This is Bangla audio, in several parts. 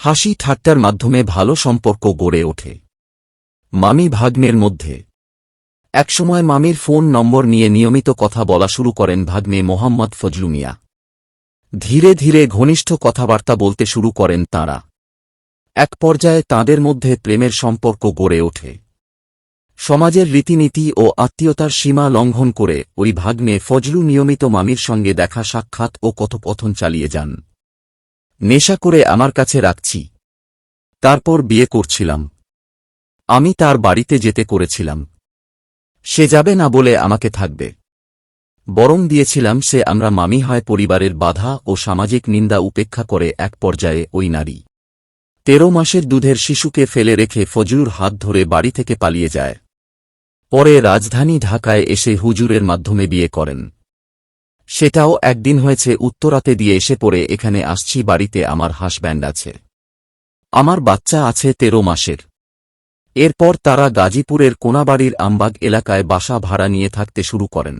হাসি ঠাট্টার মাধ্যমে ভালো সম্পর্ক গড়ে ওঠে। মামি ভাগ্নের মধ্যে। একসময় মামির ফোন নম্বর নিয়ে নিয়মিত কথা বলা শুরু করেন ভাগ্নে মোহাম্মদ ফজলু মিয়া ধীরে ধীরে ঘনিষ্ঠ কথাবার্তা বলতে শুরু করেন তাঁরা। এক পর্যায়ে তাঁদের মধ্যে প্রেমের সম্পর্ক গড়ে ওঠে। সমাজের রীতিনীতি ও আত্মীয়তার সীমা লঙ্ঘন করে ওই ভাগ্নে ফজলু নিয়মিত মামির সঙ্গে দেখা সাক্ষাৎ ও কথোপথন চালিয়ে যান। নেশা করে আমার কাছে রাখছি। তারপর বিয়ে করছিলাম। আমি তার বাড়িতে যেতে করেছিলাম। সে যাবে না বলে আমাকে থাকবে। বরং দিয়েছিলাম সে আমরা মামি হয় পরিবারের বাধা ও সামাজিক নিন্দা উপেক্ষা করে এক পর্যায়ে ওই নারী। তেরো মাসের দুধের শিশুকে ফেলে রেখে ফজলুর হাত ধরে বাড়ি থেকে পালিয়ে যায়। পরে রাজধানী ঢাকায় এসে হুজুরের মাধ্যমে বিয়ে করেন। সেটাও একদিন হয়েছে, উত্তরাতে দিয়ে এসে পড়ে, এখানে আসছি, বাড়িতে আমার হাসব্যান্ড আছে। আমার বাচ্চা আছে তেরো মাসের। এরপর তারা গাজীপুরের কোনাবাড়ির আমবাগ এলাকায় বাসা ভাড়া নিয়ে থাকতে শুরু করেন।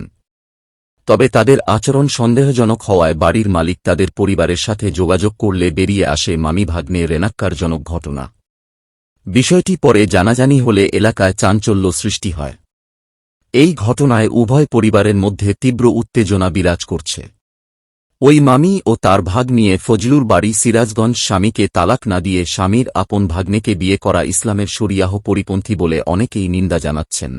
তবে তাদের আচরণ সন্দেহজনক হওয়ায় বাড়ির মালিক তাদের পরিবারের সাথে যোগাযোগ করলে বেরিয়ে আসে মামি ভাগ্নে রেনাক্কারজনক ঘটনা। বিষয়টি পরে জানাজানি হলে এলাকায় চাঞ্চল্য সৃষ্টি হয়। এই ঘটনায় উভয় পরিবারের মধ্যে তীব্র উত্তেজনা বিরাজ করছে। ওই মামি ও তার ভাগ নিয়ে ফজলুর বাড়ি সিরাজগঞ্জ স্বামীকে তালাক না দিয়ে স্বামীর আপন ভাগ্নেকে বিয়ে করা ইসলামের শরিয়াহ পরিপন্থী বলে অনেকেই নিন্দা জানাচ্ছেন।